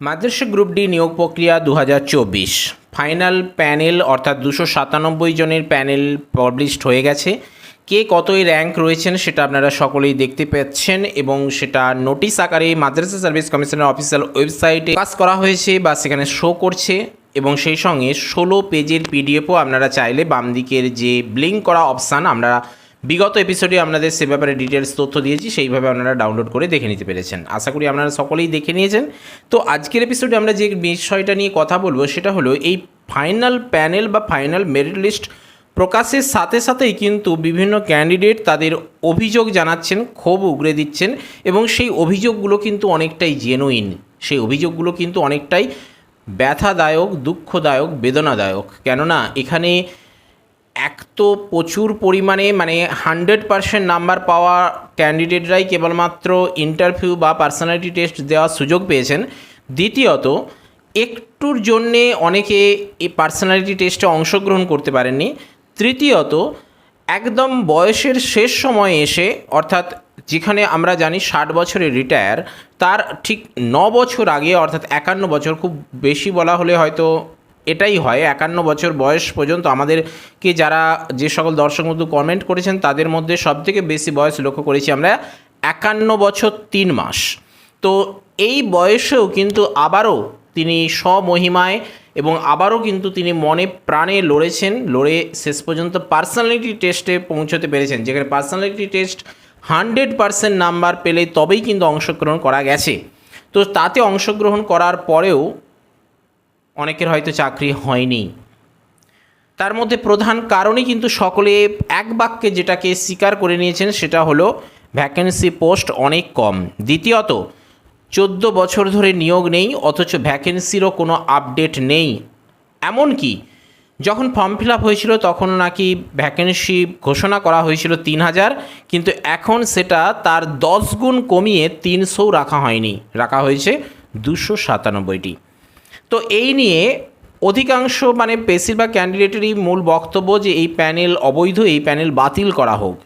মাদ্রাসা group D নিয়োগ প্রক্রিয়া দু হাজার চব্বিশ। ফাইনাল প্যানেল অর্থাৎ দুশো সাতানব্বই জনের প্যানেল পাবলিশড হয়ে গেছে। কে কতই র্যাঙ্ক রয়েছেন সেটা আপনারা সকলেই দেখতে পাচ্ছেন এবং সেটা নোটিশ আকারে মাদ্রাসা সার্ভিস কমিশনের অফিসিয়াল ওয়েবসাইটে পাস করা হয়েছে বা সেখানে শো করছে এবং সেই সঙ্গে ষোলো পেজের পিডিএফও আপনারা চাইলে বাম দিকের যে ব্লিঙ্ক করা অপশান আমরা বিগত এপিসোডে আপনাদের সে ব্যাপারে ডিটেলস তথ্য দিয়েছি, সেইভাবে আপনারা ডাউনলোড করে দেখে নিতে পেরেছেন। আশা করি আপনারা সকলেই দেখে নিয়েছেন। তো আজকের এপিসোডে আমরা যে বিষয়টা নিয়ে কথা বলব, সেটা হলো এই ফাইনাল প্যানেল বা ফাইনাল মেরিট লিস্ট প্রকাশের সাথে সাথেই কিন্তু বিভিন্ন ক্যান্ডিডেট তাদের অভিযোগ জানাচ্ছেন, ক্ষোভ উগরে দিচ্ছেন এবং সেই অভিযোগগুলো কিন্তু অনেকটাই জেনুইন সেই অভিযোগগুলো কিন্তু অনেকটাই ব্যথাদায়ক, দুঃখদায়ক, বেদনাদায়ক। কেননা এখানে এক তো প্রচুর পরিমাণে মানে হান্ড্রেড পারসেন্ট নাম্বার পাওয়া ক্যান্ডিডেটরাই কেবলমাত্র ইন্টারভিউ বা পার্সোনালিটি টেস্ট দেওয়ার সুযোগ পেয়েছেন। দ্বিতীয়ত, একটুর জন্যে অনেকে এই পার্সোনালিটি টেস্টে অংশগ্রহণ করতে পারেননি। তৃতীয়ত, একদম বয়সের শেষ সময়ে এসে, অর্থাৎ যেখানে আমরা জানি ষাট বছরের রিটায়ার, তার ঠিক ন বছর আগে, অর্থাৎ একান্ন বছর, খুব বেশি বলা হলে হয়তো এটাই হয়, একান্ন বছর বয়স পর্যন্ত আমাদেরকে যারা যে সকল দর্শক বন্ধু কমেন্ট করেছেন, তাদের মধ্যে সবথেকে বেশি বয়স লক্ষ্য করেছি আমরা একান্ন বছর তিন মাস। তো এই বয়সেও কিন্তু আবারও তিনি স্বমহিমায় এবং আবারও কিন্তু তিনি মনে প্রাণে লড়েছেন, লড়ে শেষ পর্যন্ত পার্সোনালিটি টেস্টে পৌঁছতে পেরেছেন। যেখানে personality test hundred percent number পেলে তবেই কিন্তু অংশগ্রহণ করা গেছে। তো তাতে অংশগ্রহণ করার পরেও অনেকের হয়তো চাকরি হয়নি। তার মধ্যে প্রধান কারণই কিন্তু সকলে এক বাক্যে যেটাকে স্বীকার করে নিয়েছেন সেটা হলো ভ্যাকেন্সি পোস্ট অনেক কম। দ্বিতীয়ত, চোদ্দ বছর ধরে নিয়োগ নেই, অথচ ভ্যাকেন্সিরও কোনো আপডেট নেই। এমনকি, যখন ফর্ম ফিল আপ হয়েছিল তখন নাকি ভ্যাকেন্সি ঘোষণা করা হয়েছিল তিন হাজার, কিন্তু এখন সেটা তার দশ গুণ কমিয়ে তিনশোও রাখা হয়নি। রাখা হয়েছে দুশো সাতানব্বইটি। তো এই নিয়ে অধিকাংশ মানে বেশিরভাগ ক্যান্ডিডেটেরই মূল বক্তব্য যে এই প্যানেল অবৈধ, এই প্যানেল বাতিল করা হোক।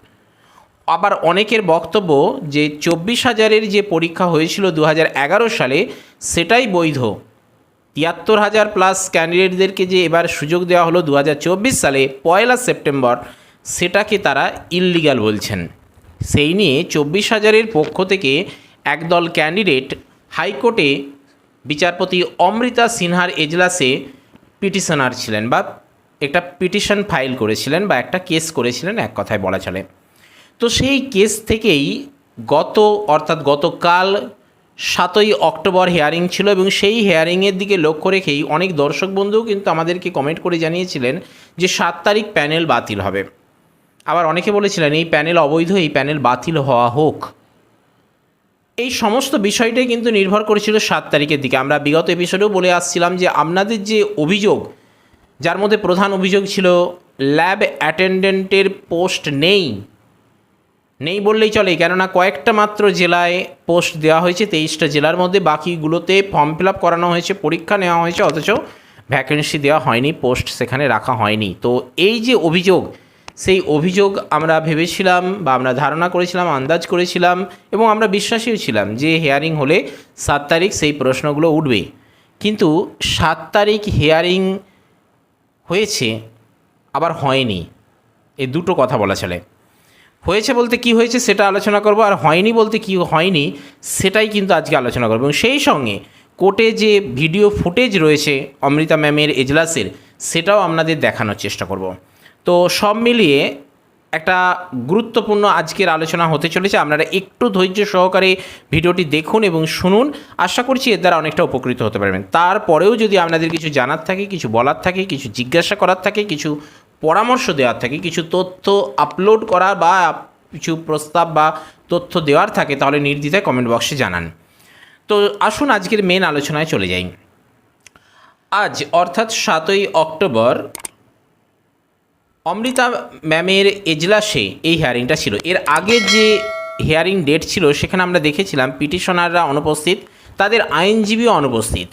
আবার অনেকের বক্তব্য যে চব্বিশ হাজারের যে পরীক্ষা হয়েছিল দু হাজার এগারো সালে, সেটাই বৈধ। তিয়াত্তর হাজার প্লাস ক্যান্ডিডেটদেরকে যে এবার সুযোগ দেওয়া হলো দু হাজার চব্বিশ সালে, পয়লা সেপ্টেম্বর, সেটাকে তারা ইললিগাল বলছেন। সেই নিয়ে চব্বিশ হাজারের পক্ষ থেকে একদল ক্যান্ডিডেট হাইকোর্টে বিচারপতি অমৃতা সিনহার এজলাসে পিটিশনার ছিলেন বা একটা পিটিশন ফাইল করেছিলেন বা একটা কেস করেছিলেন, এক কথায় বলা চলে। তো সেই কেস থেকেই গত, অর্থাৎ গতকাল সাতই অক্টোবর হেয়ারিং ছিল এবং সেই হেয়ারিংয়ের দিকে লক্ষ্য রেখেই অনেক দর্শক বন্ধুও কিন্তু আমাদেরকে কমেন্ট করে জানিয়েছিলেন যে সাত তারিখ প্যানেল বাতিল হবে। আবার অনেকে বলেছিলেন, এই প্যানেল অবৈধ, এই প্যানেল বাতিল হওয়া হোক। এই সমস্ত বিষয়টাই কিন্তু নির্ভর করেছিল সাত তারিখের দিকে। আমরা বিগত এপিসোডেও বলে আসছিলাম যে আপনাদের যে অভিযোগ, যার মধ্যে প্রধান অভিযোগ ছিল ল্যাব অ্যাটেন্ডেন্টের পোস্ট নেই। নেই বললেই চলে, কেননা কয়েকটা মাত্র জেলায় পোস্ট দেওয়া হয়েছে, তেইশটা জেলার মধ্যে বাকিগুলোতে ফর্ম ফিল আপ করানো হয়েছে, পরীক্ষা নেওয়া হয়েছে, অথচ ভ্যাকেন্সি দেওয়া হয়নি পোস্ট সেখানে রাখা হয়নি। তো এই যে অভিযোগ সেই অভিযোগ আমরা ভেবেছিলাম বা আমরা ধারণা করেছিলাম, আন্দাজ করেছিলাম এবং আমরা বিশ্বাসীও ছিলাম যে হেয়ারিং হলে সাত তারিখ সেই প্রশ্নগুলো উঠবে। কিন্তু সাত তারিখ হেয়ারিং হয়েছে, আবার হয়নি। এই দুটো কথা বলা চলে। হয়েছে বলতে কি হয়েছে সেটা আলোচনা করব, আর হয়নি বলতে কি হয়নি সেটাই কিন্তু আজকে আলোচনা করব। এবং সেই সঙ্গে কোর্টে যে ভিডিও ফুটেজ রয়েছে অমৃতা ম্যামের এজলাসের, সেটাও আপনাদের দেখানোর চেষ্টা করব। তো সব মিলিয়ে একটা গুরুত্বপূর্ণ আজকের আলোচনা হতে চলেছে। আপনারা একটু ধৈর্য সহকারে ভিডিওটি দেখুন এবং শুনুন। আশা করছি এর দ্বারা অনেকটা উপকৃত হতে পারবেন। তারপরেও যদি আপনাদের কিছু জানার থাকে, কিছু বলার থাকে, কিছু জিজ্ঞাসা করার থাকে, কিছু পরামর্শ দেওয়ার থাকে, কিছু তথ্য আপলোড করা বা কিছু প্রস্তাব বা তথ্য দেওয়ার থাকে, তাহলে নির্দ্বিধায় কমেন্ট বক্সে জানান। তো আসুন আজকের মেন আলোচনায় চলে যাই। আজ অর্থাৎ সাতই অক্টোবর অমৃতা ম্যামের এজলাসে এই হিয়ারিংটা ছিল। এর আগে যে হিয়ারিং ডেট ছিল, সেখানে আমরা দেখেছিলাম পিটিশনাররা অনুপস্থিত, তাদের আইনজীবীও অনুপস্থিত।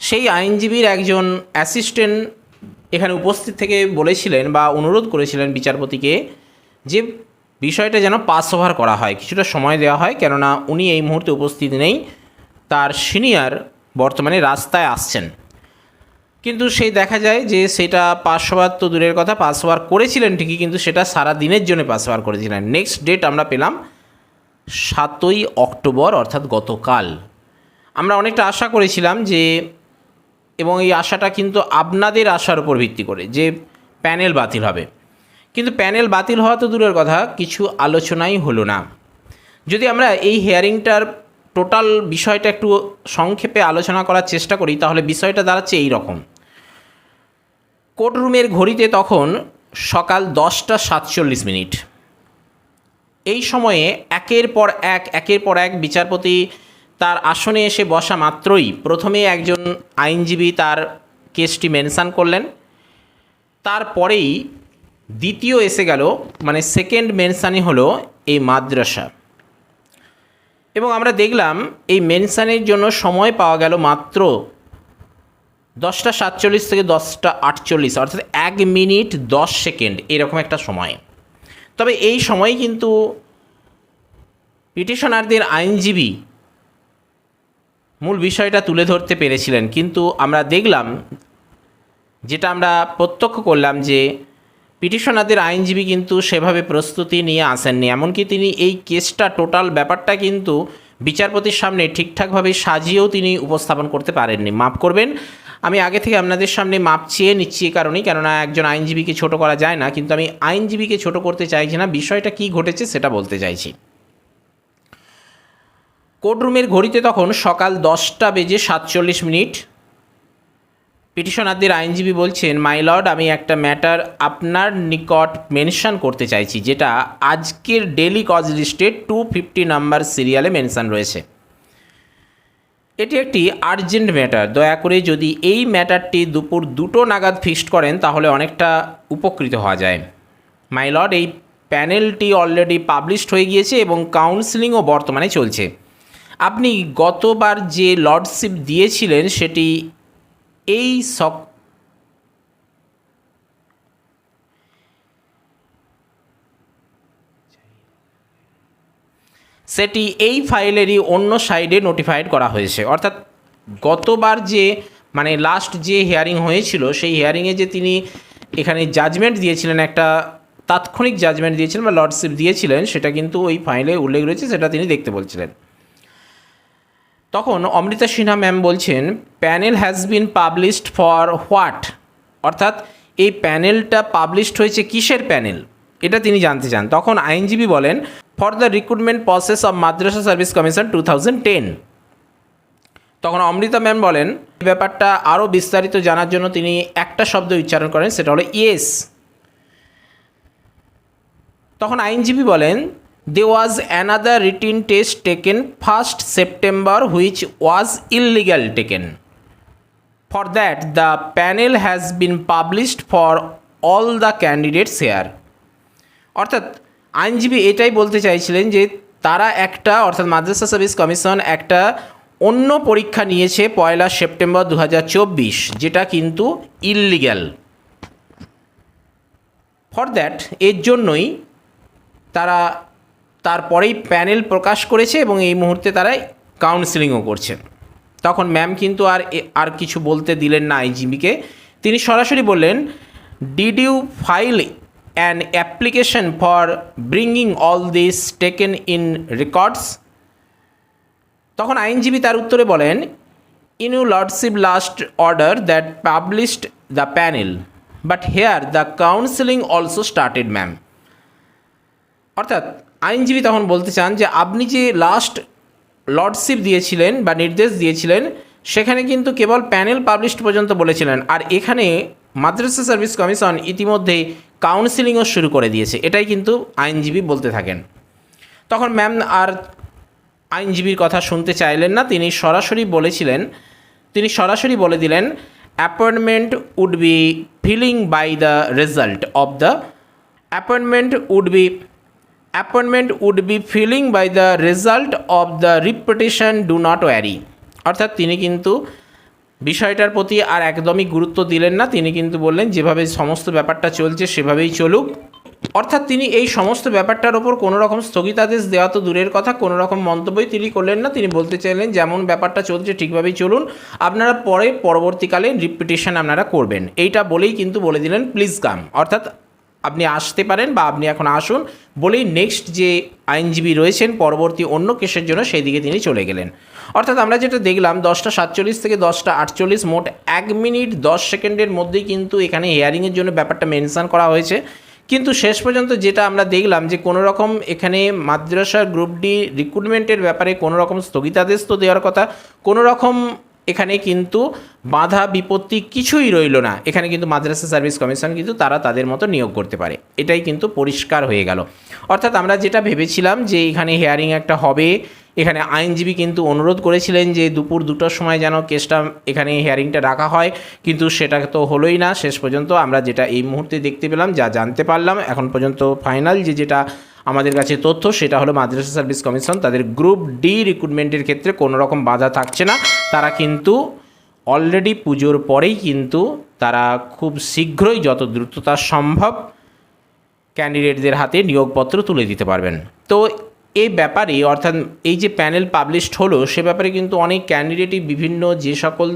সেই আইনজীবীর একজন অ্যাসিস্ট্যান্ট এখানে উপস্থিত থেকে বলেছিলেন বা অনুরোধ করেছিলেন বিচারপতিকে যে বিষয়টা যেন পাস ওভার করা হয়, কিছুটা সময় দেওয়া হয়, কেননা উনি এই মুহূর্তে উপস্থিত নেই, তার সিনিয়র বর্তমানে রাস্তায় আসছেন। কিন্তু সেই দেখা যায় যে সেটা পাস হওয়ার তো দূরের কথা পাস হওয়ার করেছিলেন ঠিকই, কিন্তু সেটা সারা দিনের জন্য পাস হওয়ার করেছিলেন। নেক্সট ডেট আমরা পেলাম সাতই অক্টোবর, অর্থাৎ গতকাল। আমরা অনেকটা আশা করেছিলাম যে, এবং এই আশাটা কিন্তু আপনাদের আশার উপর ভিত্তি করে যে প্যানেল বাতিল হবে। কিন্তু প্যানেল বাতিল হওয়া তো দূরের কথা, কিছু আলোচনাই হলো না। যদি আমরা এই হিয়ারিংটার টোটাল বিষয়টা একটু সংক্ষেপে আলোচনা করার চেষ্টা করি, তাহলে বিষয়টা দাঁড়াচ্ছে এই রকম। কোর্টরুমের ঘড়িতে তখন সকাল দশটা সাতচল্লিশ মিনিট। এই সময়ে একের পর এক, একের পর এক বিচারপতি তার আসনে এসে বসা মাত্রই প্রথমে একজন আইনজীবী তার কেসটি মেনশান করলেন। তারপরেই দ্বিতীয় এসে গেল মানে সেকেন্ড মেনশানই হলো এই মাদ্রাসা। এবং আমরা দেখলাম এই মেনশানের জন্য সময় পাওয়া গেল মাত্র দশটা সাতচল্লিশ থেকে দশটা আটচল্লিশ, অর্থাৎ এক মিনিট দশ সেকেন্ড, এরকম একটা সময়। তবে এই সময় কিন্তু পিটিশনারদের আইনজীবী মূল বিষয়টা তুলে ধরতে পেরেছিলেন। কিন্তু আমরা দেখলাম, যেটা আমরা প্রত্যক্ষ করলাম যে পিটিশনারদের আইনজীবী কিন্তু সেভাবে প্রস্তুতি নিয়ে আসেননি। এমনকি তিনি এই কেসটা, টোটাল ব্যাপারটা কিন্তু বিচারপতির সামনে ঠিকঠাকভাবে সাজিয়েও তিনি উপস্থাপন করতে পারেননি। মাফ করবেন আমি আগে থেকে আপনাদের সামনে মাপ চেয়ে নিচ্ছি এ কারণেই, কেননা একজন আইনজীবীকে ছোট করা যায় না, কিন্তু আমি আইনজীবীকে ছোট করতে চাইছি না, বিষয়টা কী ঘটেছে সেটা বলতে চাইছি। কোর্টরুমের ঘড়িতে তখন সকাল দশটা বেজে সাতচল্লিশ মিনিট, পিটিশনারদের আইনজীবী বলছেন, মাই লর্ড, আমি একটা ম্যাটার আপনার নিকট মেনশন করতে চাইছি, যেটা আজকের ডেলি কজ লিস্টে টু ফিফটি নাম্বার সিরিয়ালে মেনশন রয়েছে। এটি একটি আর্জেন্ট ম্যাটার দয়া করে যদি এই ম্যাটারটি দুপুর দুটো নাগাদ ফিক্সড করেন, তাহলে অনেকটা উপকৃত হওয়া যায়। মাই লর্ড এই প্যানেলটি অলরেডি পাবলিশড হয়ে গিয়েছে এবং কাউন্সিলিংও বর্তমানে চলছে। আপনি গতবার যে লর্ডশিপ দিয়েছিলেন, সেটি এই সেটি এই ফাইলেরই অন্য সাইডে নোটিফাইড করা হয়েছে। অর্থাৎ গতবার যে মানে লাস্ট যে হিয়ারিং হয়েছিল, সেই হিয়ারিংয়ে যে তিনি এখানে জাজমেন্ট দিয়েছিলেন, একটা তাৎক্ষণিক জাজমেন্ট দিয়েছিলেন বা লর্ডশিপ দিয়েছিলেন, সেটা কিন্তু ওই ফাইলে উল্লেখ রয়েছে, সেটা তিনি দেখতে বলছিলেন। তখন অমৃতা সিনহা ম্যাম বলছেন panel has been published for what অর্থাৎ এই প্যানেলটা পাবলিশড হয়েছে কিসের প্যানেল এটা তিনি জানতে চান। তখন আইনজীবী বলেন for the recruitment process of madrasa service commission two thousand ten তখন অমৃতা ম্যাম বলেন ব্যাপারটা আরও বিস্তারিত জানার জন্য তিনি একটা শব্দ উচ্চারণ করেন, সেটা হলো ইয়েস তখন আইনজীবী বলেন they was another written test taken first September which was illegal taken for that the panel has been published for all the candidates here অর্থাৎ আইনজীবী এটাই বলতে চাইছিলেন যে তারা একটা, অর্থাৎ মাদ্রাসা সার্ভিস কমিশন একটা অন্য পরীক্ষা নিয়েছে পয়লা সেপ্টেম্বর দু হাজার চব্বিশ, যেটা কিন্তু ইললিগ্যাল ফর দ্যাট এর জন্যই তারা তারপরেই প্যানেল প্রকাশ করেছে এবং এই মুহূর্তে তারা কাউন্সিলিংও করছে। তখন ম্যাম কিন্তু আর আর কিছু বলতে দিলেন না আইজিবিকে তিনি সরাসরি বললেন did you file an application for bringing all this taken in records তখন আইনজীবী তার উত্তরে বলেন in lordship last order that published the panel but here the counselling also started ma'am অর্থাৎ, আইনজীবী তখন বলতে চান যে, আপনি যে লাস্ট লর্ডশিপ দিয়েছিলেন বা নির্দেশ দিয়েছিলেন, সেখানে কিন্তু কেবল প্যানেল পাবলিশড পর্যন্ত বলেছিলেন। আর এখানে মাদ্রাসা সার্ভিস কমিশন ইতিমধ্যেই কাউন্সিলিংও শুরু করে দিয়েছে। এটাই কিন্তু আইনজীবী বলতে থাকেন। তখন ম্যাম আর আইনজীবীর কথা শুনতে চাইলেন না, তিনি সরাসরি বলেছিলেন, তিনি সরাসরি বলে দিলেন appointment would be filing by the result of the appointment would be appointment would be filing by the result of the repetition do not worry অর্থাৎ তিনি কিন্তু বিষয়টার প্রতি আর একদমই গুরুত্ব দিলেন না। তিনি কিন্তু বললেন, যেভাবে সমস্ত ব্যাপারটা চলছে, সেভাবেই চলুক। অর্থাৎ তিনি এই সমস্ত ব্যাপারটার ওপর কোনো রকম স্থগিতাদেশ দেওয়া তো দূরের কথা, কোনো রকম মন্তব্যই তিনি করলেন না। তিনি বলতে চাইলেন, যেমন ব্যাপারটা চলছে, ঠিকভাবেই চলুন। আপনারা পরে পরবর্তীকালে রিপিটেশন আপনারা করবেন। এইটা বলেই কিন্তু বলে দিলেন প্লিজ কাম অর্থাৎ আপনি আসতে পারেন বা আপনি এখন আসুন, বলেই নেক্সট যে আইনজীবী রয়েছেন, পরবর্তী অন্য কেসের জন্য সেই দিকে তিনি চলে গেলেন। অর্থাৎ আমরা যেটা দেখলাম, দশটা সাতচল্লিশ থেকে দশটা আটচল্লিশ, মোট এক মিনিট দশ সেকেন্ডের মধ্যেই কিন্তু এখানে হেয়ারিংয়ের জন্য ব্যাপারটা মেনশন করা হয়েছে। কিন্তু শেষ পর্যন্ত যেটা আমরা দেখলাম যে, কোনো রকম এখানে মাদ্রাসা গ্রুপ ডি রিক্রুটমেন্টের ব্যাপারে কোনো রকম স্থগিতাদেশ তো দেওয়ার কথা, কোনো রকম এখানে কিন্তু বাধা বিপত্তি কিছুই রইল না। এখানে কিন্তু মাদ্রাসা সার্ভিস কমিশন কিন্তু তারা তাদের মতো নিয়োগ করতে পারে। এটাই কিন্তু পরিষ্কার হয়ে গেল। অর্থাৎ আমরা যেটা ভেবেছিলাম যে, এখানে হেয়ারিং একটা হবে এখানে আইনজীবী কিন্তু অনুরোধ করেছিলেন যে দুপুর দুটোর সময় যেন কেসটা এখানে হিয়ারিংটা রাখা হয়, কিন্তু সেটা তো হলোই না। শেষ পর্যন্ত আমরা যেটা এই মুহূর্তে দেখতে পেলাম, যা জানতে পারলাম, এখন পর্যন্ত ফাইনাল যে যেটা আমাদের কাছে তথ্য, সেটা হলো মাদ্রাসা সার্ভিস কমিশন, তাদের গ্রুপ ডি রিক্রুটমেন্টের ক্ষেত্রে কোনো রকম বাধা থাকছে না। তারা কিন্তু অলরেডি পুজোর পরেই কিন্তু তারা খুব শীঘ্রই যত দ্রুততা সম্ভব ক্যান্ডিডেটদের হাতে নিয়োগপত্র তুলে দিতে পারবেন। তো এই ব্যাপারে, অর্থাৎ এই যে প্যানেল পাবলিশড হলো, সে ব্যাপারে কিন্তু অনেক ক্যান্ডিডেটই বিভিন্ন যে সকল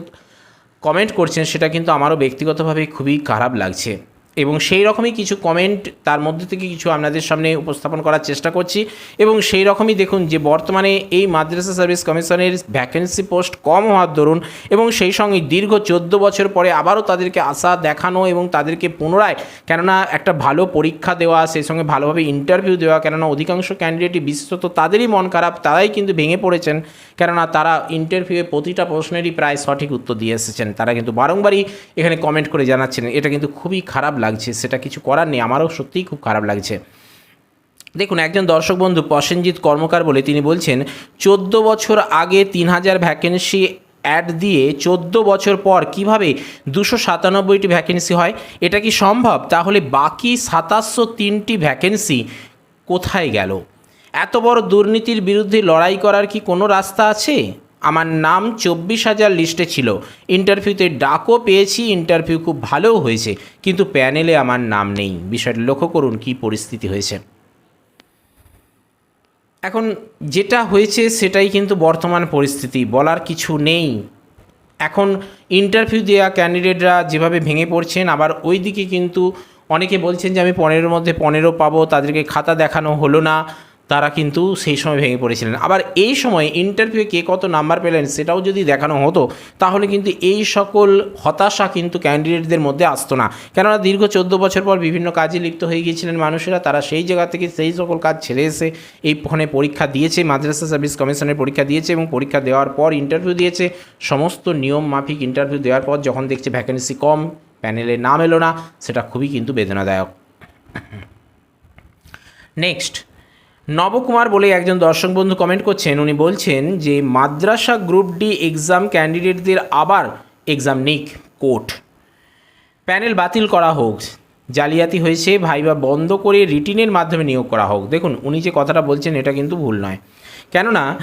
কমেন্ট করছেন, সেটা কিন্তু আমারও ব্যক্তিগতভাবে খুবই খারাপ লাগছে। এবং সেই রকমই কিছু কমেন্ট তার মধ্যে থেকে কিছু আপনাদের সামনে উপস্থাপন করার চেষ্টা করছি। এবং সেই রকমই দেখুন যে বর্তমানে এই মাদ্রাসা সার্ভিস কমিশনের ভ্যাকেন্সি পোস্ট কম হওয়ার দরুন এবং সেই সঙ্গে দীর্ঘ চোদ্দ বছর পরে আবারও তাদেরকে আশা দেখানো এবং তাদেরকে পুনরায় কেননা একটা ভালো পরীক্ষা দেওয়া, সেই সঙ্গে ভালোভাবে ইন্টারভিউ দেওয়া, কেননা অধিকাংশ ক্যান্ডিডেটই বিশেষত তাদেরই মন খারাপ, তারাই কিন্তু ভেঙে পড়েছেন। কেননা তারা ইন্টারভিউয়ে প্রতিটা প্রশ্নেরই প্রায় সঠিক উত্তর দিয়ে এসেছেন। তারা কিন্তু বারংবারই এখানে কমেন্ট করে জানাচ্ছেন। এটা কিন্তু খুবই খারাপ লাগছে, সেটা কিছু করার নেই। আমারও সত্যিই খুব খারাপ লাগছে। দেখুন, একজন দর্শক বন্ধু প্রসেনজিৎ কর্মকার বলে তিনি বলছেন, চোদ্দ বছর আগে তিন হাজার ভ্যাকেন্সি অ্যাড দিয়ে চোদ্দ বছর পর কীভাবে দুশো সাতানব্বইটি ভ্যাকেন্সি হয়? এটা কি সম্ভব? তাহলে বাকি সাতাশশো তিনটি ভ্যাকেন্সি কোথায় গেল? এত বড় দুর্নীতির বিরুদ্ধে লড়াই করার কি কোনো রাস্তা আছে? আমার নাম চব্বিশ হাজার লিস্টে ছিল। ইন্টারভিউতে ডাকও পেয়েছি, ইন্টারভিউ খুব ভালোও হয়েছে, কিন্তু প্যানেলে আমার নাম নেই। বিষয়টা লক্ষ্য করুন কী পরিস্থিতি হয়েছে। এখন যেটা হয়েছে সেটাই কিন্তু বর্তমান পরিস্থিতি, বলার কিছু নেই। এখন ইন্টারভিউ দেওয়া ক্যান্ডিডেটরা যেভাবে ভেঙে পড়ছেন, আবার ওই দিকে কিন্তু অনেকে বলছেন যে আমি পনেরোর মধ্যে পনেরো পাবো, তাদেরকে খাতা দেখানো হলো না। তারা কিন্তু সেই সময় ভেঙে পড়েছিলেন। আবার এই সময় ইন্টারভিউয়ে কে কত নাম্বার পেলেন সেটাও যদি দেখানো হতো, তাহলে কিন্তু এই সকল হতাশা কিন্তু ক্যান্ডিডেটদের মধ্যে আসতো না। কেননা দীর্ঘ চোদ্দ বছর পর বিভিন্ন কাজে লিপ্ত হয়ে গিয়েছিলেন মানুষেরা, তারা সেই জায়গা থেকে সেই সকল কাজ ছেড়ে এসে এই ফোনে পরীক্ষা দিয়েছে, মাদ্রাসা সার্ভিস কমিশনের পরীক্ষা দিয়েছে এবং পরীক্ষা দেওয়ার পর ইন্টারভিউ দিয়েছে। সমস্ত নিয়ম মাফিক ইন্টারভিউ দেওয়ার পর যখন দেখছে ভ্যাকেন্সি কম প্যানেলে নাম এলো না, সেটা খুবই কিন্তু বেদনাদায়ক। নেক্সট নবকুমার বলে একজন দর্শক বন্ধু কমেন্ট করছেন। উনি বলছেন যে, মাদ্রাসা গ্রুপ ডি এক্সাম ক্যান্ডিডেটদের আবার এক্সাম নিক, কোর্ট। প্যানেল বাতিল করা হোক, জালিয়াতি হয়েছে, ভাইবা বন্ধ করে রিটিনের মাধ্যমে নিয়োগ করা হোক। দেখুন, উনি যে কথাটা বলছেন, এটা কিন্তু ভুল নয়। কেননা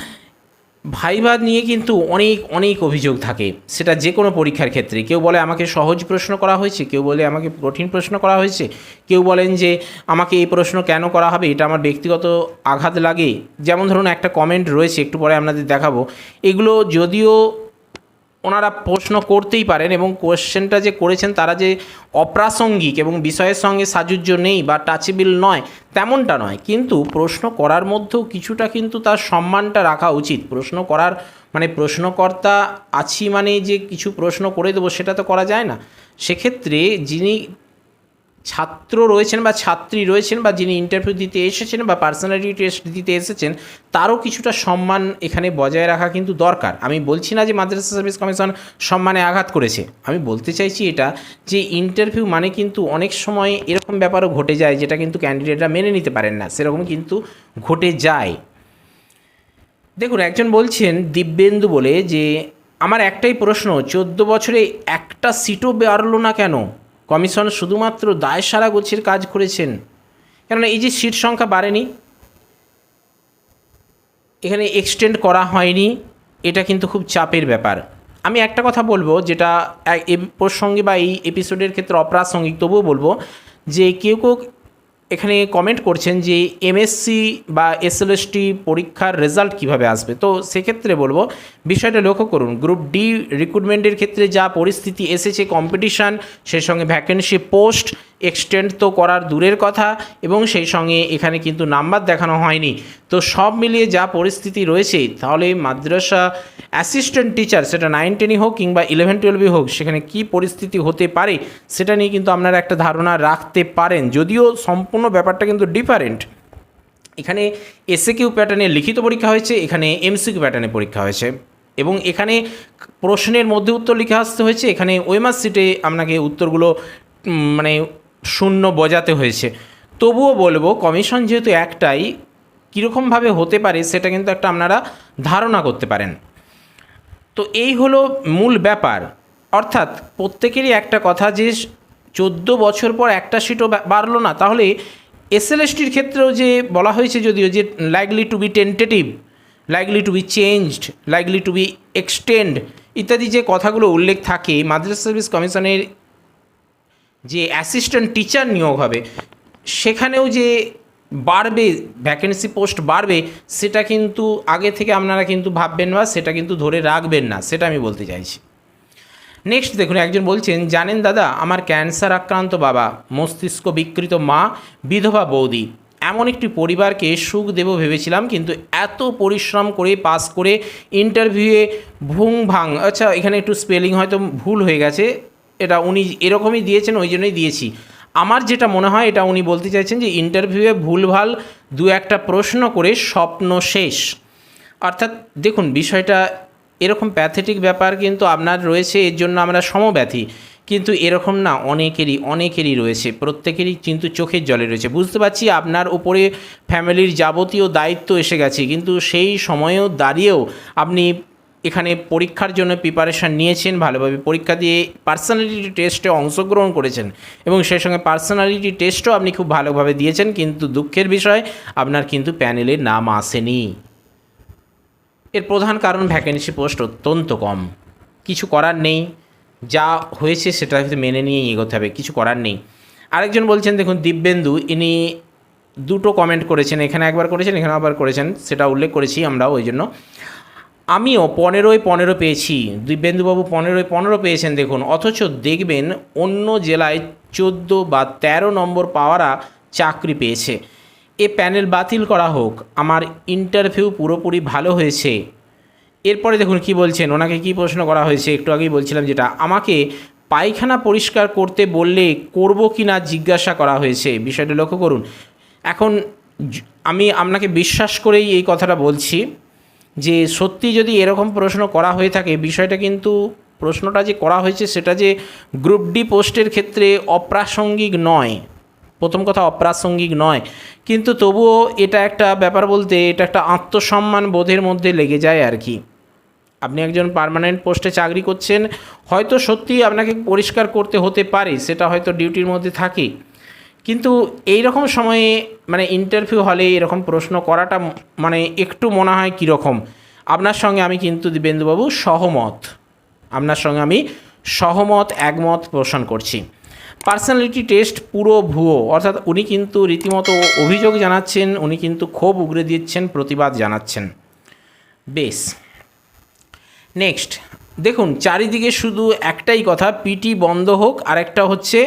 ভাইভা নিয়ে কিন্তু অনেক অনেক অভিযোগ থাকে। সেটা যে কোনো পরীক্ষার ক্ষেত্রে। কেউ বলে আমাকে সহজ প্রশ্ন করা হয়েছে, কেউ বলে আমাকে কঠিন প্রশ্ন করা হয়েছে, কেউ বলেন যে আমাকে এই প্রশ্ন কেন করা হবে, এটা আমার ব্যক্তিগত আঘাত লাগে। যেমন ধরুন একটা কমেন্ট রয়েছে, একটু পরে আপনাদের দেখাবো। এগুলো যদিও ওনারা প্রশ্ন করতেই পারেন এবং কোয়েশ্চেনটা যে করেছেন তারা যে অপ্রাসঙ্গিক এবং বিষয়ের সঙ্গে সাজুজ্য নেই বা টাচেবিল নয়, তেমনটা নয়। কিন্তু প্রশ্ন করার মধ্যেও কিছুটা কিন্তু তার সম্মানটা রাখা উচিত। প্রশ্ন করার মানে প্রশ্নকর্তা আছি মানে যে কিছু প্রশ্ন করে দেবো সেটা তো করা যায় না। সেক্ষেত্রে যিনি ছাত্র রয়েছেন বা ছাত্রী রয়েছেন বা যিনি ইন্টারভিউ দিতে এসেছেন বা পার্সোনালিটি টেস্ট দিতে এসেছেন, তারও কিছুটা সম্মান এখানে বজায় রাখা কিন্তু দরকার। আমি বলছি না যে মাদ্রাসা সার্ভিস কমিশন সম্মানে আঘাত করেছে। আমি বলতে চাইছি এটা যে ইন্টারভিউ মানে কিন্তু অনেক সময় এরকম ব্যাপারও ঘটে যায় যেটা কিন্তু ক্যান্ডিডেটরা মেনে নিতে পারেন না। সেরকম কিন্তু ঘটে যায়। দেখুন, একজন বলছেন দিব্যেন্দু বলে যে, আমার একটাই প্রশ্ন, চোদ্দ বছরে একটা সিটও বাড়লো না কেন? কমিশন শুধুমাত্র দায়সারা গোছের কাজ করেছেন। কেননা এই যে সিট সংখ্যা বাড়েনি, এখানে এক্সটেন্ড করা হয়নি, এটা কিন্তু খুব চাপের ব্যাপার। আমি একটা কথা বলব যেটা এ প্রসঙ্গে বা এই এপিসোডের ক্ষেত্রে অপ্রাসঙ্গিক, তবুও বলব যে কেউ কেউ এখানে কমেন্ট করছেন যে এমএসসি বা এসএলএসটি পরীক্ষার রেজাল্ট কীভাবে আসবে? তো সেক্ষেত্রে বলব, বিষয়টা লক্ষ্য করুন গ্রুপ ডি রিক্রুটমেন্টের ক্ষেত্রে যা পরিস্থিতি এসেছে কম্পিটিশান সেই সঙ্গে ভ্যাকেন্সি পোস্ট এক্সটেন্ড তো করার দূরের কথা এবং সেই সঙ্গে এখানে কিন্তু নাম্বার দেখানো হয়নি। তো সব মিলিয়ে যা পরিস্থিতি রয়েছে, তাহলে মাদ্রাসা অ্যাসিস্ট্যান্ট টিচার সেটা নাইন টেনই হোক কিংবা ইলেভেন টুয়েলভই হোক, সেখানে কি পরিস্থিতি হতে পারে সেটা নিয়ে কিন্তু আপনারা একটা ধারণা রাখতে পারেন। যদিও সম্পূর্ণ ব্যাপারটা কিন্তু ডিফারেন্ট এখানে এসএ কিউ প্যাটার্নে লিখিত পরীক্ষা হয়েছে, এখানে এমসিকিউ প্যাটার্নে পরীক্ষা হয়েছে। এবং এখানে প্রশ্নের মধ্যে উত্তর লিখে আসতে হয়েছে, এখানে ওয়েমার সিটে আপনাকে উত্তরগুলো মানে শূন্য বজাতে হয়েছে। তবুও বলব, কমিশন যেহেতু একটাই, কীরকমভাবে হতে পারে সেটা কিন্তু একটা আপনারা ধারণা করতে পারেন। তো এই হলো মূল ব্যাপার। অর্থাৎ প্রত্যেকেরই একটা কথা যে, চোদ্দ বছর পর একটা সিটও বাড়লো না। তাহলে এসএলএসটির ক্ষেত্রেও যে বলা হয়েছে যদিও যে likely to be tentative likely to be changed likely to be extend ইত্যাদি যে কথাগুলো উল্লেখ থাকে, মাদ্রাসা সার্ভিস কমিশনের যে অ্যাসিস্ট্যান্ট টিচার নিয়োগ হবে, সেখানেও যে বাড়বে ভ্যাকেন্সি পোস্ট বাড়বে, সেটা কিন্তু আগে থেকে আপনারা কিন্তু ভাববেন বা সেটা কিন্তু ধরে রাখবেন না, সেটা আমি বলতে চাইছি। নেক্সট দেখুন, একজন বলছেন, জানেন দাদা, আমার ক্যান্সার আক্রান্ত বাবা, মস্তিষ্ক বিকৃত মা, বিধবা বৌদি। এমন একটি পরিবারকে সুখ দেব ভেবেছিলাম, কিন্তু এত পরিশ্রম করে, পাস করে ইন্টারভিউয়ে ভুং ভাং। আচ্ছা এখানে একটু স্পেলিং হয়তো ভুল হয়ে গেছে। এটা উনি এরকমই দিয়েছেন, ওই জন্যই দিয়েছি। আমার যেটা মনে হয়, এটা উনি বলতে চাইছেন যে ইন্টারভিউয়ে ভুলভাল দু একটা প্রশ্ন করে স্বপ্ন শেষ। অর্থাৎ দেখুন, বিষয়টা এরকম প্যাথেটিক ব্যাপার কিন্তু আপনার রয়েছে, এর জন্য আমরা সমব্যথী। কিন্তু এরকম না, অনেকেরই অনেকেরই রয়েছে। প্রত্যেকেরই কিন্তু চোখের জলে রয়েছে। বুঝতে পারছি আপনার উপরে ফ্যামিলির যাবতীয় দায়িত্ব এসে গেছে, কিন্তু সেই সময়েও দাঁড়িয়েও আপনি এখানে পরীক্ষার জন্য প্রিপারেশান নিয়েছেন, ভালোভাবে পরীক্ষা দিয়ে পার্সোনালিটি টেস্টে অংশগ্রহণ করেছেন এবং সেই সঙ্গে পার্সোনালিটি টেস্টও আপনি খুব ভালোভাবে দিয়েছেন, কিন্তু দুঃখের বিষয়, আপনার কিন্তু প্যানেলের নাম আসেনি। এর প্রধান কারণ ভ্যাকেন্সি পোস্ট অত্যন্ত কম। কিছু করার নেই, যা হয়েছে সেটা মেনে নিয়ে এগোতে হবে, কিছু করার নেই। আরেকজন বলছেন, দেখুন, দিব্যেন্দু, ইনি দুটো কমেন্ট করেছেন, এখানে একবার করেছেন, এখানে আবার করেছেন, সেটা উল্লেখ করেছি আমরাও ওই জন্য। আমিও পনেরোয় পনেরো পেয়েছি। দিব্যেন্দুবাবু পনেরোয় পনেরো পেয়েছেন দেখুন। অথচ দেখবেন অন্য জেলায় চোদ্দ বা তেরো নম্বর পাওয়ারা চাকরি পেয়েছে। এ প্যানেল বাতিল করা হোক। আমার ইন্টারভিউ পুরোপুরি ভালো হয়েছে। এরপরে দেখুন কি বলছেন। ওনাকে কি প্রশ্ন করা হয়েছে? একটু আগেই বলছিলাম যেটা। আমাকে পায়খানা পরিষ্কার করতে বললে করব কি না জিজ্ঞাসা করা হয়েছে। বিষয়টা লক্ষ্য করুন। এখন আমি আপনাকে বিশ্বাস করেই এই কথাটা বলছি। যে সত্যি যদি এরকম প্রশ্ন করা হয়ে থাকে, বিষয়টা কিন্তু প্রশ্নটা যে করা হয়েছে সেটা যে গ্রুপ ডি পোস্টের ক্ষেত্রে অপ্রাসঙ্গিক নয়। প্রথম কথা, অপ্রাসঙ্গিক নয়। কিন্তু তবুও এটা একটা ব্যাপার বলতে, এটা একটা আত্মসম্মান বোধের মধ্যে লেগে যায় আর কি। আপনি একজন পার্মানেন্ট পোস্টে চাকরি করছেন, হয়তো সত্যিই আপনাকে পরিষ্কার করতে হতে পারে, সেটা হয়তো ডিউটির মধ্যে থাকে। কিন্তু এই রকম সময়ে মানে ইন্টারভিউ হলে এরকম প্রশ্ন করাটা মানে একটু মনে হয় কীরকম? আপনার সঙ্গে আমি কিন্তু দিবেন্দুবাবু সহমত। আপনার সঙ্গে আমি সহমত, একমত পোষণ করছি। পার্সোনালিটি টেস্ট পুরো ভুয়ো, অর্থাৎ উনি কিন্তু রীতিমতো অভিযোগ জানাচ্ছেন, উনি কিন্তু ক্ষোভ উগরে দিচ্ছেন, প্রতিবাদ জানাচ্ছেন। বেশ। নেক্সট দেখুন, চারিদিকে শুধু একটাই কথা, পিটি বন্ধ হোক আর একটা হচ্ছে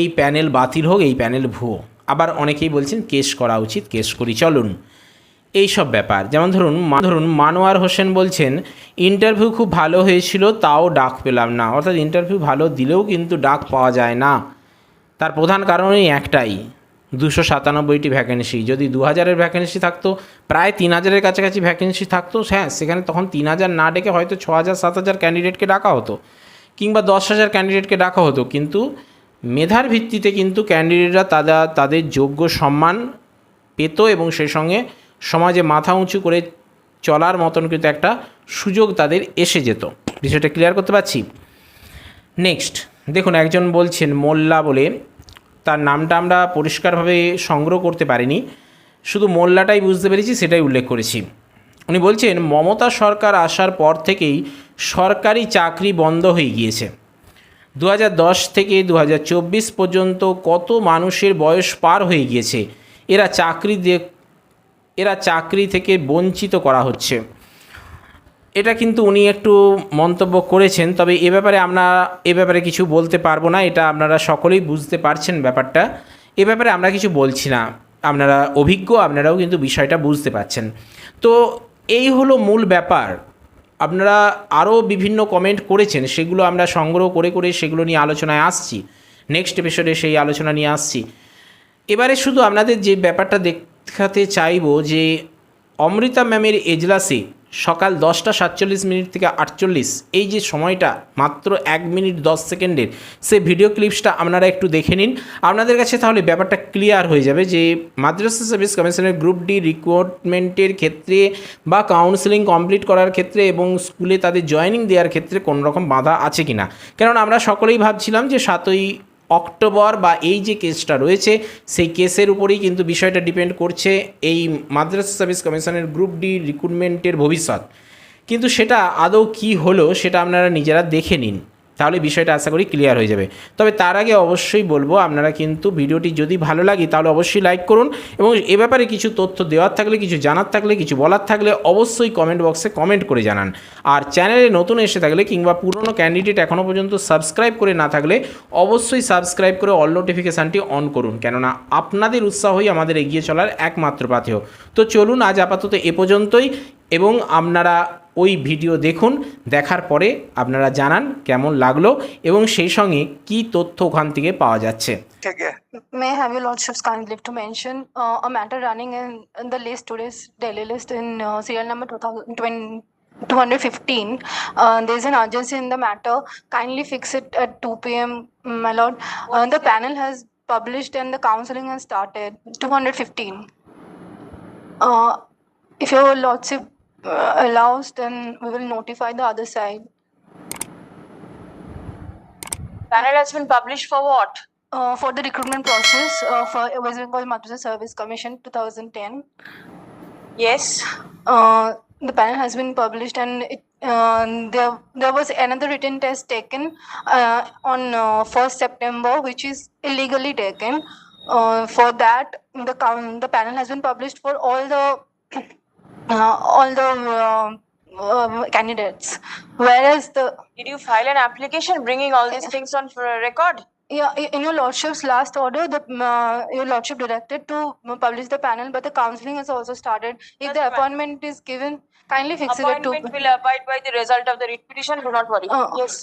এই প্যানেল বাতিল হোক, এই প্যানেল ভুয়ো। আবার অনেকেই বলছেন, কেস করা উচিত, কেস করি, চলুন। এই সব ব্যাপার। যেমন ধরুন ধরুন, মানোয়ার হোসেন বলছেন ইন্টারভিউ খুব ভালো হয়েছিল, তাও ডাক পেলাম না। অর্থাৎ ইন্টারভিউ ভালো দিলেও কিন্তু ডাক পাওয়া যায় না। তার প্রধান কারণই একটাই। দুশো সাতানব্বইটি ভ্যাকেন্সি যদি দু হাজারের ভ্যাকেন্সি থাকতো, প্রায় তিন হাজারের কাছাকাছি ভ্যাকেন্সি থাকতো হ্যাঁ সেখানে তখন তিন হাজার না ডেকে হয়তো ছ হাজার সাত হাজার ক্যান্ডিডেটকে ডাকা হতো। কিংবা দশ হাজার ক্যান্ডিডেটকে ডাকা হতো। কিন্তু মেধার ভিত্তিতে কিন্তু ক্যান্ডিডেটরা তারা তাদের যোগ্য সম্মান পেত এবং সেই সঙ্গে সমাজে মাথা উঁচু করে চলার মতন কিন্তু একটা সুযোগ তাদের এসে যেত। বিষয়টা ক্লিয়ার করতে পারছি? নেক্সট দেখুন, একজন বলছেন, মোল্লা বলে। তার নামটা আমরা পরিষ্কারভাবে সংগ্রহ করতে পারিনি। শুধু মোল্লাটাই বুঝতে পেরেছি, সেটাই উল্লেখ করেছি। উনি বলছেন, মমতা সরকার আসার পর থেকেই সরকারি চাকরি বন্ধ হয়ে গিয়েছে। দু হাজার দশ থেকে দু হাজার চব্বিশ পর্যন্ত কত মানুষের বয়স পার হয়ে গিয়েছে? এরা চাকরি এরা চাকরি থেকে বঞ্চিত করা হচ্ছে। এটা কিন্তু উনি একটু মন্তব্য করেছেন, তবে এ ব্যাপারে আমরা, এ ব্যাপারে কিছু বলতে পারব না, এটা আপনারা সকলেই বুঝতে পারছেন ব্যাপারটা। এ ব্যাপারে আমরা কিছু বলছি না, আপনারা অভিজ্ঞ, আপনারাও কিন্তু বিষয়টা বুঝতে পারছেন। তো এই হলো মূল ব্যাপার। আপনারা আরও বিভিন্ন কমেন্ট করেছেন, সেগুলো আমরা সংগ্রহ করে করে সেগুলো নিয়ে আলোচনায় আসছি। নেক্সট এপিসোডে সেই আলোচনা নিয়ে আসছি। এবারে শুধু আপনাদের যে ব্যাপারটা দেখাতে চাইব যে অমৃতা ম্যামের এজলাসে সকাল দশটা সাতচল্লিশ মিনিট থেকে আটচল্লিশ। এই যে সময়টা, মাত্র এক মিনিট দশ সেকেন্ডের। সে ভিডিও ক্লিপসটা আপনারা একটু দেখে নিন। আপনাদের কাছে তাহলে ব্যাপারটা ক্লিয়ার হয়ে যাবে যে মাদ্রাসা সার্ভিস কমিশনের গ্রুপ ডি রিক্রুটমেন্টের ক্ষেত্রে বা কাউন্সেলিং কমপ্লিট করার ক্ষেত্রে এবং স্কুলে তাদের জয়েনিং দেওয়ার ক্ষেত্রে কোনো রকম বাধা আছে কি না কেননা আমরা সকলেই ভাবছিলাম যে সাতই অক্টোবর বা এই যে কেসটা রয়েছে, সেই কেসের উপরেই কিন্তু বিষয়টা ডিপেন্ড করছে এই মাদ্রাসা সার্ভিস কমিশনের গ্রুপ ডি রিক্রুটমেন্টের ভবিষ্যৎ। কিন্তু সেটা আদৌ কি হলো, সেটা আপনারা নিজেরা দেখে নিন। তাহলে বিষয়টা আশা করি ক্লিয়ার হয়ে যাবে। তবে তার আগে অবশ্যই বলব, আপনারা কিন্তু ভিডিওটি যদি ভালো লাগে তাহলে অবশ্যই লাইক করুন এবং এ ব্যাপারে কিছু তথ্য দেওয়ার থাকলে, কিছু জানার থাকলে, কিছু বলার থাকলে অবশ্যই কমেন্ট বক্সে কমেন্ট করে জানান। আর চ্যানেলে নতুন এসে থাকলে কিংবা পুরনো ক্যান্ডিডেট এখনও পর্যন্ত সাবস্ক্রাইব করে না থাকলে অবশ্যই সাবস্ক্রাইব করে অল নোটিফিকেশানটি অন করুন। কেননা আপনাদের উৎসাহই আমাদের এগিয়ে চলার একমাত্র পাথেয়। তো চলুন আজ আপাতত এ পর্যন্তই এবং আপনারা ওই ভিডিও দেখুন দেখার পরে আপনারা জানান কেমন লাগলো এবং সেই সঙ্গে কী তথ্য ওখান থেকে পাওয়া যাচ্ছে ठीक है May I have your lordship's kind leave to mention uh, a matter running in, in the list today's Delhi list in uh, serial number 2020 215. Uh, there's an urgency in the matter. Kindly fix it at 2 p.m., my lord. Uh, the panel has published and the counseling has started. 215. Uh, if your lordship uh, allows, then we will notify the other side. Panel has been published for what? Uh, for the recruitment process uh, for West Bengal Madrasa Service Commission 2010. Yes. uh, the panel has been published and it, uh, there there was another written test taken uh, on uh, 1st September which is illegally taken uh, for that the the panel has been published for all the all the uh, uh, candidates whereas the Did you file an application bringing all these things on for a record? yeah, in your lordship's last order, the uh, your lordship directed to uh, publish the panel, but the counselling has also started. If That's the appointment is given, kindly fix it at two. Appointment will abide by the result of the writ petition. Do not worry. Uh, Yes.